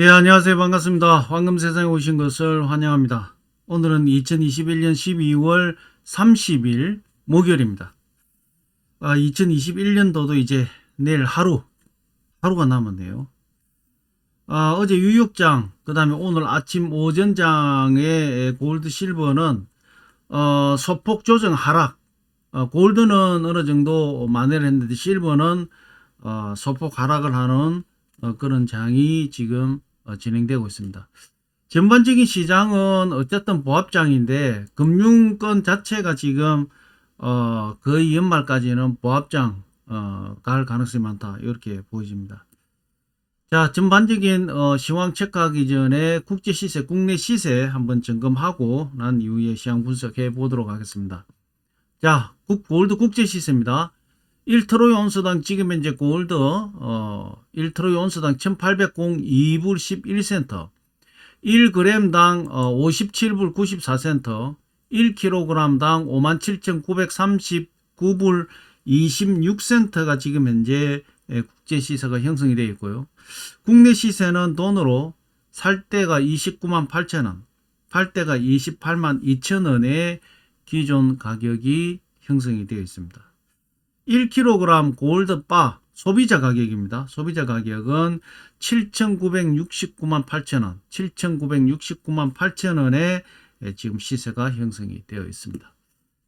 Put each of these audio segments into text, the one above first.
예, 안녕하세요. 반갑습니다. 황금 세상에 오신 것을 환영합니다. 오늘은 2021년 12월 30일 목요일입니다. 아, 2021년도도 이제 내일 하루, 하루가 남았네요. 아, 어제 유역장, 그 다음에 오늘 아침 오전장의 골드 실버는, 어, 소폭 조정 하락, 어, 골드는 어느 정도 만회를 했는데 실버는, 어, 소폭 하락을 하는 어, 그런 장이 지금 어, 진행되고 있습니다. 전반적인 시장은 어쨌든 보합장인데 금융권 자체가 지금 어, 거의 연말까지는 보합장 어, 갈 가능성이 많다 이렇게 보여집니다. 자 전반적인 어, 시황 체크하기 전에 국제 시세, 국내 시세 한번 점검하고 난 이후에 시황 분석해 보도록 하겠습니다. 자, 국, 골드 국제 시세입니다. 1트로이 온수당 지금 현재 골드 어 1트로이 온수당 1802불 11센터 1g당 어, 57불 94센터 1kg당 57,939불 26센터가 지금 현재 예, 국제 시세가 형성이 되어 있고요. 국내 시세는 돈으로 살 때가 29만 8천 원, 팔 때가 28만 2천 원의 기존 가격이 형성이 되어 있습니다. 1kg 골드바 소비자 가격입니다. 소비자 가격은 7,969만 8천원, 7,969만 8천원에 지금 시세가 형성이 되어 있습니다.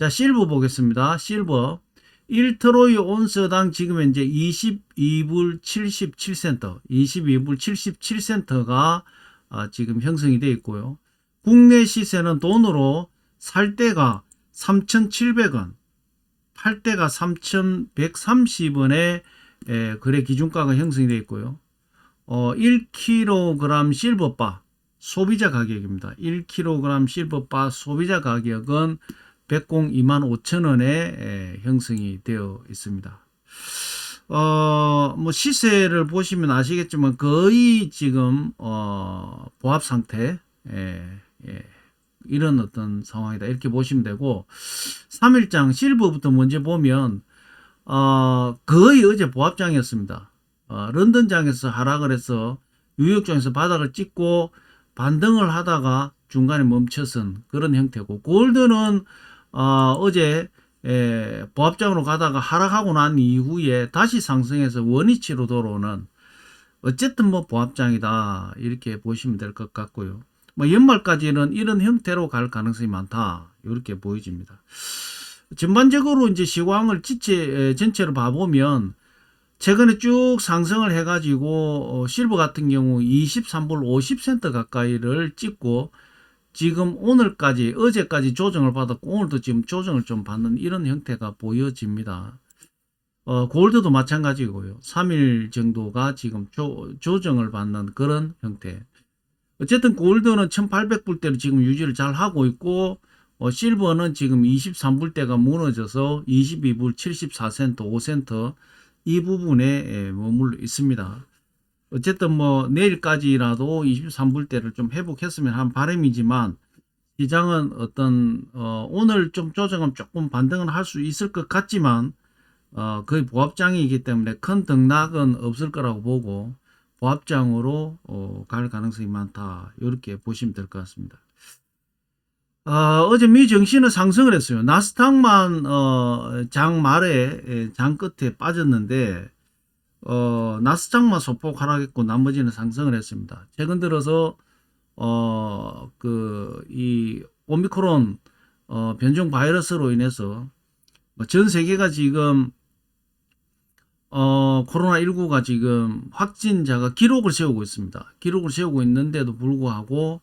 자, 실버 보겠습니다. 실버 1트로이 온스당 지금 현재 22불 77센터, 22불 77센터가 아, 지금 형성이 되어 있고요. 국내 시세는 돈으로 살 때가 3,700원, 팔 때가 3,130원에 거래 기준가가 형성이 되어 있고요. 어, 1kg 실버바 소비자 가격입니다. 1kg 실버바 소비자 가격은 102만 5천 원에 형성이 되어 있습니다. 어, 뭐 시세를 보시면 아시겠지만 거의 지금 어, 보합 상태 예, 예, 이런 어떤 상황이다 이렇게 보시면 되고 3일장 실버부터 먼저 보면 어, 거의 어제 보합장이었습니다. 어, 런던장에서 하락을 해서 뉴욕장에서 바닥을 찍고 반등을 하다가 중간에 멈춰선 그런 형태고 골드는 어, 어제 에, 보합장으로 가다가 하락하고 난 이후에 다시 상승해서 원위치로 돌아오는 어쨌든 뭐 보합장이다 이렇게 보시면 될 것 같고요. 뭐 연말까지는 이런 형태로 갈 가능성이 많다 이렇게 보여집니다. 전반적으로 이제 시황을 지체 전체로 봐보면 최근에 쭉 상승을 해가지고 어, 실버 같은 경우 23불 50센트 가까이를 찍고 지금 오늘까지 어제까지 조정을 받았고 오늘도 지금 조정을 좀 받는 이런 형태가 보여집니다. 어, 골드도 마찬가지고요. 3일 정도가 지금 조, 조정을 받는 그런 형태. 어쨌든 골드는 1800불대로 지금 유지를 잘 하고 있고 어, 실버는 지금 23불대가 무너져서 22불 74센트 5센트 이 부분에 예, 머물러 있습니다. 어쨌든 뭐 내일까지라도 23불대를 좀 회복했으면 한 바람이지만 시장은 어떤 어, 오늘 좀 조정은 조금 반등은 할 수 있을 것 같지만 어, 거의 보합장이기 때문에 큰 등락은 없을 거라고 보고 보합장으로 어, 갈 가능성이 많다 이렇게 보시면 될 것 같습니다. 어, 어제 미 증시는 상승을 했어요. 나스닥만 어, 장 말에 예, 장 끝에 빠졌는데 어, 나스닥만 소폭 하락했고 나머지는 상승을 했습니다. 최근 들어서 어, 그 이 오미크론 어, 변종 바이러스로 인해서 뭐전 세계가 지금 어, 코로나19가 지금 확진자가 기록을 세우고 있습니다. 기록을 세우고 있는데도 불구하고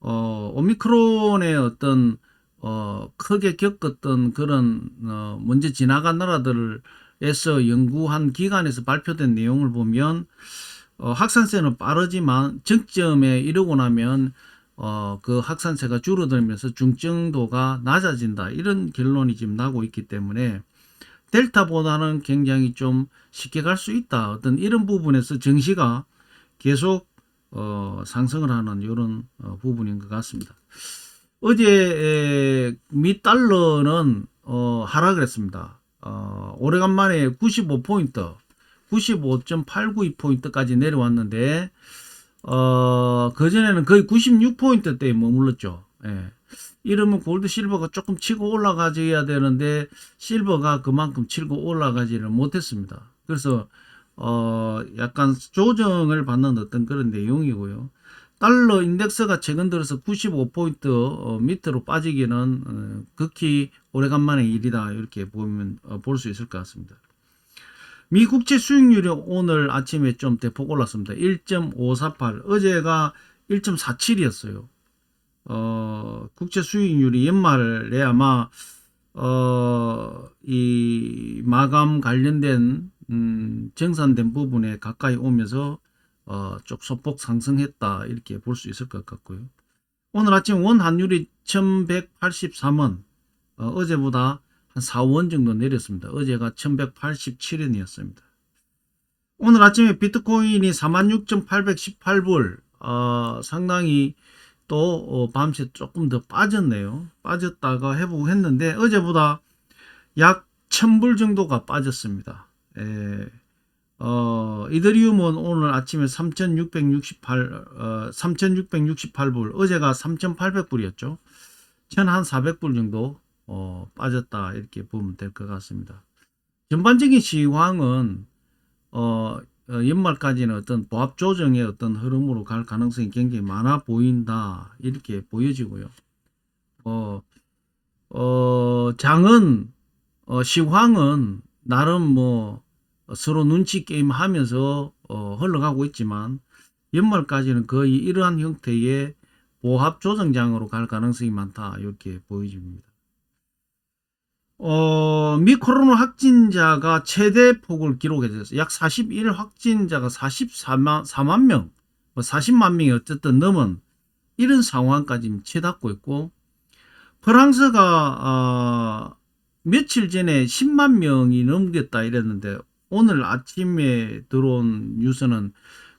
어, 오미크론의 어떤 어, 크게 겪었던 그런 어, 먼저 지나간 나라들에서 연구한 기관에서 발표된 내용을 보면 어, 확산세는 빠르지만 정점에 이르고 나면 어, 그 확산세가 줄어들면서 중증도가 낮아진다 이런 결론이 지금 나고 있기 때문에 델타보다는 굉장히 좀 쉽게 갈 수 있다 어떤 이런 부분에서 증시가 계속 어, 상승을 하는 이런 어, 부분인 것 같습니다. 어제 에, 미 달러는 어, 하락을 했습니다. 어, 오래간만에 95포인트, 95.892포인트까지 내려왔는데 어, 그전에는 거의 96포인트대에 머물렀죠. 예. 이러면 골드 실버가 조금 치고 올라가줘야 되는데 실버가 그만큼 치고 올라가지를 못했습니다. 그래서 어 약간 조정을 받는 어떤 그런 내용이고요. 달러 인덱스가 최근 들어서 95포인트 어, 밑으로 빠지기는 어, 극히 오래간만의 일이다 이렇게 보면 어, 볼수 있을 것 같습니다. 미 국채 수익률이 오늘 아침에 좀 대폭 올랐습니다. 1.548 어제가 1.47이었어요. 어, 국채 수익률이 연말에 아마 어, 이 마감 관련된 음, 정산된 부분에 가까이 오면서 어, 좀 소폭 상승했다 이렇게 볼 수 있을 것 같고요. 오늘 아침 원 환율이 1183원 어, 어제보다 한 4, 5원 정도 내렸습니다. 어제가 1187원이었습니다. 오늘 아침에 비트코인이 46,818불 어, 상당히 또 어, 밤새 조금 더 빠졌네요. 빠졌다가 회복 했는데 어제보다 약 1000불 정도가 빠졌습니다. 에, 어, 이더리움은 오늘 아침에 3668, 어, 3668불, 어제가 3800불이었죠. 1400불 정도, 어, 빠졌다. 이렇게 보면 될 것 같습니다. 전반적인 시황은, 어, 어, 연말까지는 어떤 보합 조정의 어떤 흐름으로 갈 가능성이 굉장히 많아 보인다. 이렇게 보여지고요. 어, 어, 장은, 어, 시황은 나름 뭐, 어, 서로 눈치 게임 하면서 어, 흘러가고 있지만 연말까지는 거의 이러한 형태의 보합 조정장으로 갈 가능성이 많다 이렇게 보여집니다. 어, 미 코로나 확진자가 최대 폭을 기록했어요. 약 41 확진자가 44만 4만 명, 뭐 40만 명이 어쨌든 넘은 이런 상황까지 치닫고 있고 프랑스가 어, 며칠 전에 10만 명이 넘겼다 이랬는데 오늘 아침에 들어온 뉴스는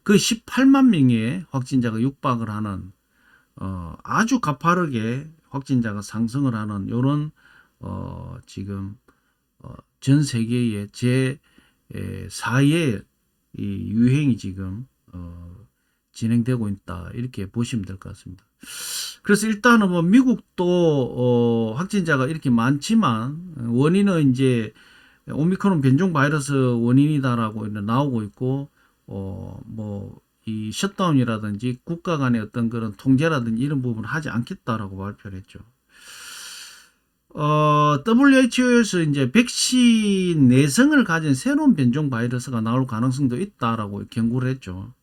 그 18만 명의 확진자가 육박을 하는 어, 아주 가파르게 확진자가 상승을 하는 이런 어, 지금 어, 전 세계의 제 4의 이 유행이 지금 어, 진행되고 있다 이렇게 보시면 될 것 같습니다. 그래서 일단은 뭐 미국도 어, 확진자가 이렇게 많지만 원인은 이제 오미크론 변종 바이러스 원인이다라고 나오고 있고 어 뭐 이 셧다운이라든지 국가 간의 어떤 그런 통제라든지 이런 부분을 하지 않겠다라고 발표를 했죠. 어, WHO에서 이제 백신 내성을 가진 새로운 변종 바이러스가 나올 가능성도 있다라고 경고를 했죠.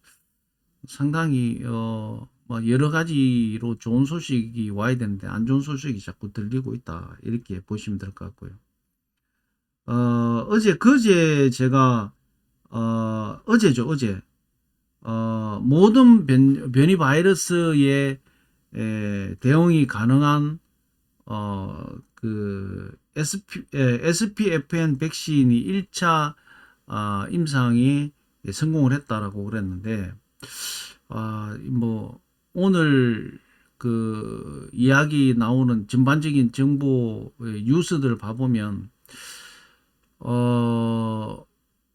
상당히 어, 뭐 여러 가지로 좋은 소식이 와야 되는데 안 좋은 소식이 자꾸 들리고 있다 이렇게 보시면 될 것 같고요. 어, 어제, 그제 제가, 어, 어제죠, 어제. 어, 모든 변, 변이 바이러스에 에, 대응이 가능한, 어, 그, SP, 에, SPFN 백신이 1차, 어, 임상이 성공을 했다라고 그랬는데, 아, 뭐, 오늘 그 이야기 나오는 전반적인 정보 뉴스들을 봐보면, 어,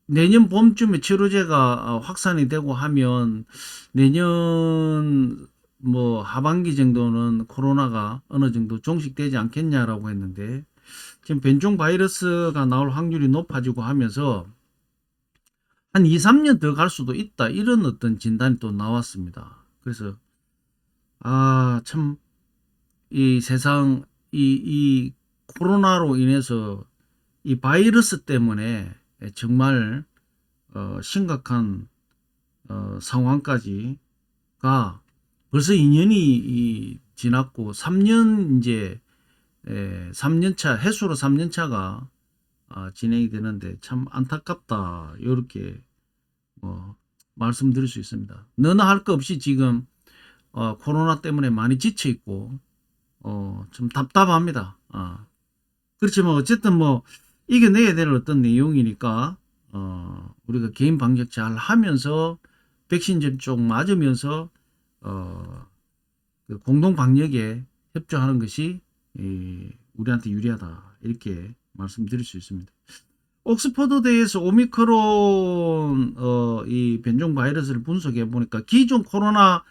내년 봄쯤에 치료제가 어, 확산이 되고 하면 내년 뭐 하반기 정도는 코로나가 어느 정도 종식되지 않겠냐라고 했는데 지금 변종 바이러스가 나올 확률이 높아지고 하면서 한 2, 3년 더 갈 수도 있다. 이런 어떤 진단이 또 나왔습니다. 그래서 아, 참 이 세상 이 이 코로나로 인해서 이 바이러스 때문에 정말 어, 심각한 어, 상황까지가 벌써 2년이 지났고 3년 이제 에, 3년차 해수로 3년차가 아, 진행이 되는데 참 안타깝다 이렇게 뭐 말씀드릴 수 있습니다. 너나 할거 없이 지금 어, 코로나 때문에 많이 지쳐 있고 어, 좀 답답합니다. 아. 그렇지만 어쨌든 뭐 이겨내야 될 어떤 내용이니까 어, 우리가 개인 방역 잘 하면서 백신 접종 맞으면서 어, 그 공동 방역에 협조하는 것이 이, 우리한테 유리하다 이렇게 말씀드릴 수 있습니다. 옥스퍼드 대에서 오미크론 어, 이 변종 바이러스를 분석해 보니까 기존 코로나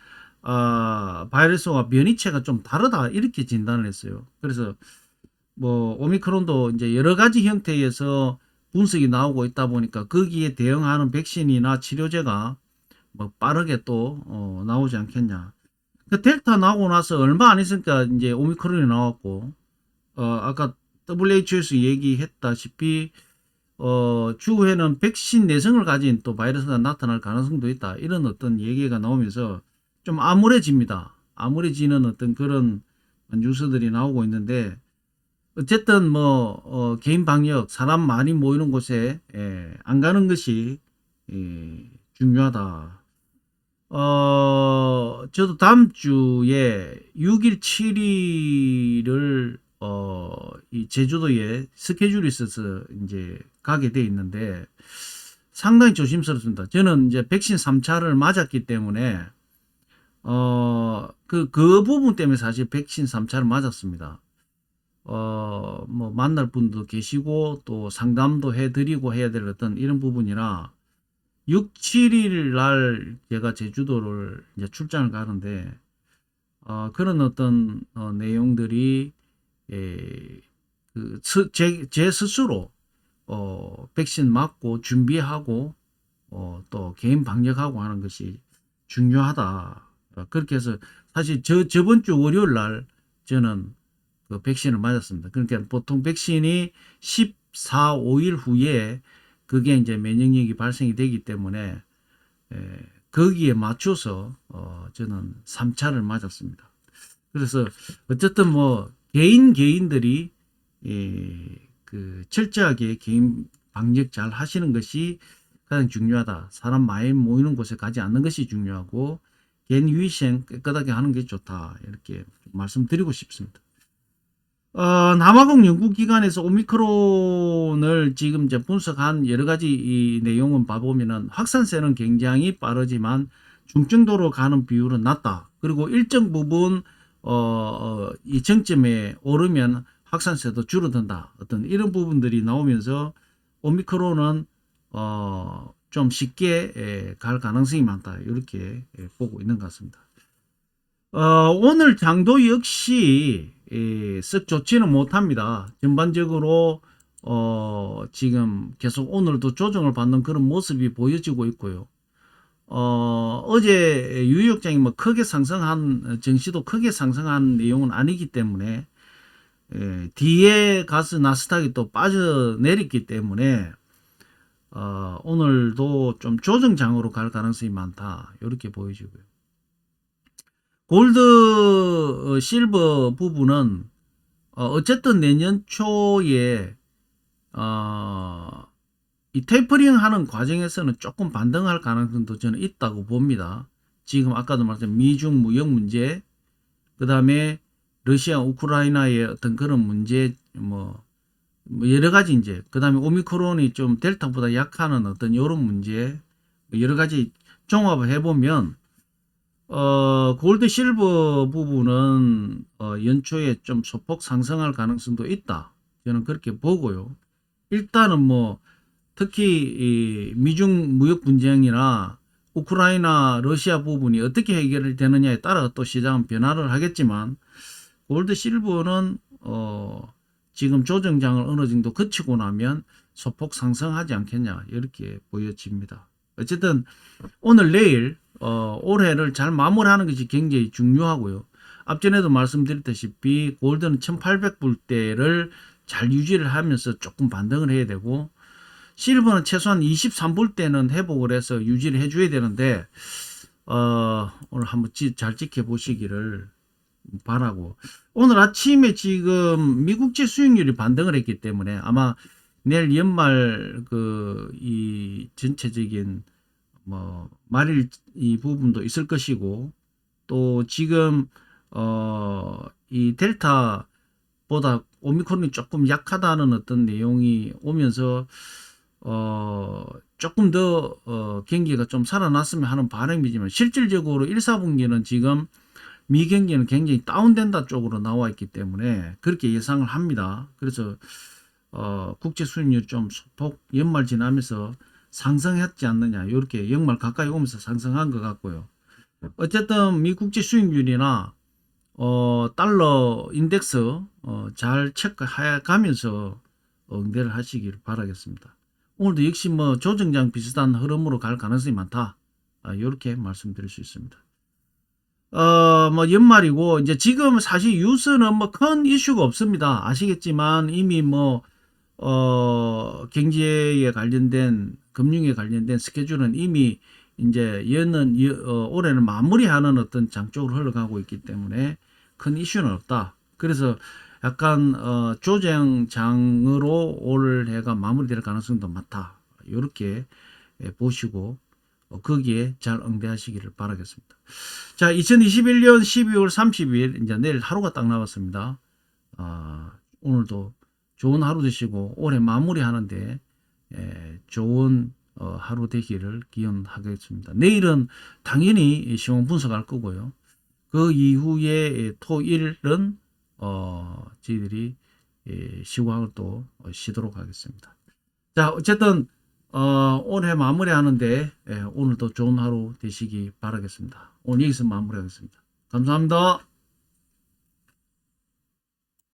아, 바이러스와 변이체가 좀 다르다 이렇게 진단을 했어요. 그래서 뭐 오미크론도 이제 여러 가지 형태에서 분석이 나오고 있다 보니까 거기에 대응하는 백신이나 치료제가 뭐 빠르게 또 어, 나오지 않겠냐. 그 델타 나오고 나서 얼마 안 있으니까 이제 오미크론이 나왔고 어, 아까 WHO에서 얘기했다시피 어, 추후에는 백신 내성을 가진 또 바이러스가 나타날 가능성도 있다. 이런 어떤 얘기가 나오면서 좀 암울해집니다. 암울해지는 어떤 그런 뉴스들이 나오고 있는데 어쨌든 뭐 어, 개인 방역 사람 많이 모이는 곳에 예, 안 가는 것이 예, 중요하다. 어, 저도 다음 주에 6일, 7일을 어, 이 제주도에 스케줄이 있어서 이제 가게 돼 있는데 상당히 조심스럽습니다. 저는 이제 백신 3차를 맞았기 때문에 어, 그, 그 부분 때문에 사실 백신 3차를 맞았습니다. 어, 뭐, 만날 분도 계시고, 또 상담도 해드리고 해야 될 어떤 이런 부분이라, 6, 7일 날 제가 제주도를 이제 출장을 가는데, 어, 그런 어떤, 어, 내용들이, 에, 그, 스, 제, 제 스스로, 어, 백신 맞고 준비하고, 어, 또 개인 방역하고 하는 것이 중요하다. 어, 그렇게 해서 사실 저 저번 주 월요일 날 저는 그 백신을 맞았습니다. 그러니까 보통 백신이 14, 5일 후에 그게 이제 면역력이 발생이 되기 때문에 에, 거기에 맞춰서 어, 저는 3차를 맞았습니다. 그래서 어쨌든 뭐 개인 개인들이 예, 그 철저하게 개인 방역 잘 하시는 것이 가장 중요하다. 사람 많이 모이는 곳에 가지 않는 것이 중요하고 개인 위생 깨끗하게 하는 게 좋다. 이렇게 말씀드리고 싶습니다. 어, 남아공 연구기관에서 오미크론을 지금 이제 분석한 여러 가지 이 내용은 봐보면은 확산세는 굉장히 빠르지만 중증도로 가는 비율은 낮다. 그리고 일정 부분 어, 어, 이 정점에 오르면 확산세도 줄어든다. 어떤 이런 부분들이 나오면서 오미크론은 어, 좀 쉽게 에, 갈 가능성이 많다. 이렇게 에, 보고 있는 것 같습니다. 어, 오늘 장도 역시 에, 썩 좋지는 못합니다. 전반적으로 어, 지금 계속 오늘도 조정을 받는 그런 모습이 보여지고 있고요. 어, 어제 유역장이 뭐 크게 상승한 정시도 크게 상승한 내용은 아니기 때문에 에, 뒤에 가서 나스닥이 또 빠져내렸기 때문에 어, 오늘도 좀 조정장으로 갈 가능성이 많다. 이렇게 보여지고요. 골드, 어, 실버 부분은 어, 어쨌든 내년 초에 어, 이 테이퍼링 하는 과정에서는 조금 반등할 가능성도 저는 있다고 봅니다. 지금 아까도 말했던 미중 무역 문제, 그 다음에 러시아 우크라이나의 어떤 그런 문제, 뭐, 뭐 여러 가지 이제 그 다음에 오미크론이 좀 델타보다 약하는 어떤 이런 문제 뭐 여러 가지 종합을 해보면 어 골드 실버 부분은 어 연초에 좀 소폭 상승할 가능성도 있다 저는 그렇게 보고요 일단은 뭐 특히 이 미중 무역 분쟁이나 우크라이나 러시아 부분이 어떻게 해결이 되느냐에 따라 또 시장은 변화를 하겠지만 골드 실버는 어 지금 조정장을 어느 정도 거치고 나면 소폭 상승하지 않겠냐 이렇게 보여집니다. 어쨌든 오늘 내일 어, 올해를 잘 마무리하는 것이 굉장히 중요하고요. 앞전에도 말씀드렸다시피 골드는 1800불대를 잘 유지를 하면서 조금 반등을 해야 되고 실버는 최소한 23불대는 회복을 해서 유지를 해줘야 되는데 어, 오늘 한번 지, 잘 지켜보시기를 바라고 오늘 아침에 지금 미국제 수익률이 반등을 했기 때문에 아마 내일 연말 그 이 전체적인 뭐 말일 이 부분도 있을 것이고 또 지금 어 이 델타보다 오미크론이 조금 약하다는 어떤 내용이 오면서 어 조금 더 어, 경기가 좀 살아났으면 하는 바람이지만 실질적으로 1, 4분기는 지금 미 경기는 굉장히 다운된다 쪽으로 나와 있기 때문에 그렇게 예상을 합니다. 그래서 어, 국제 수익률 좀 소폭 연말 지나면서 상승했지 않느냐. 이렇게 연말 가까이 오면서 상승한 것 같고요. 어쨌든 미 국제 수익률이나 어, 달러 인덱스 어, 잘 체크해 가면서 응대를 하시길 바라겠습니다. 오늘도 역시 뭐 조정장 비슷한 흐름으로 갈 가능성이 많다. 아, 이렇게 말씀드릴 수 있습니다. 어, 뭐 연말이고 이제 지금 사실 유스는 뭐 큰 이슈가 없습니다. 아시겠지만 이미 뭐 어, 경제에 관련된 금융에 관련된 스케줄은 이미 이제 연은 여- 어, 올해는 마무리하는 어떤 장 쪽으로 흘러가고 있기 때문에 큰 이슈는 없다. 그래서 약간 어, 조정장으로 올 해가 마무리될 가능성도 많다. 이렇게 예, 보시고 어, 거기에 잘 응대하시기를 바라겠습니다. 자, 2021년 12월 30일 이제 내일 하루가 딱 남았습니다. 아, 오늘도 좋은 하루 되시고 올해 마무리하는데 예, 좋은 어, 하루 되기를 기원하겠습니다. 내일은 당연히 시험 분석할 거고요. 그 이후에 토일은 어, 저희들이 예, 시황을 또 어, 쉬도록 하겠습니다. 자, 어쨌든 어, 올해 마무리하는데 예, 오늘도 좋은 하루 되시기 바라겠습니다. 오늘 여기서 마무리하겠습니다. 감사합니다.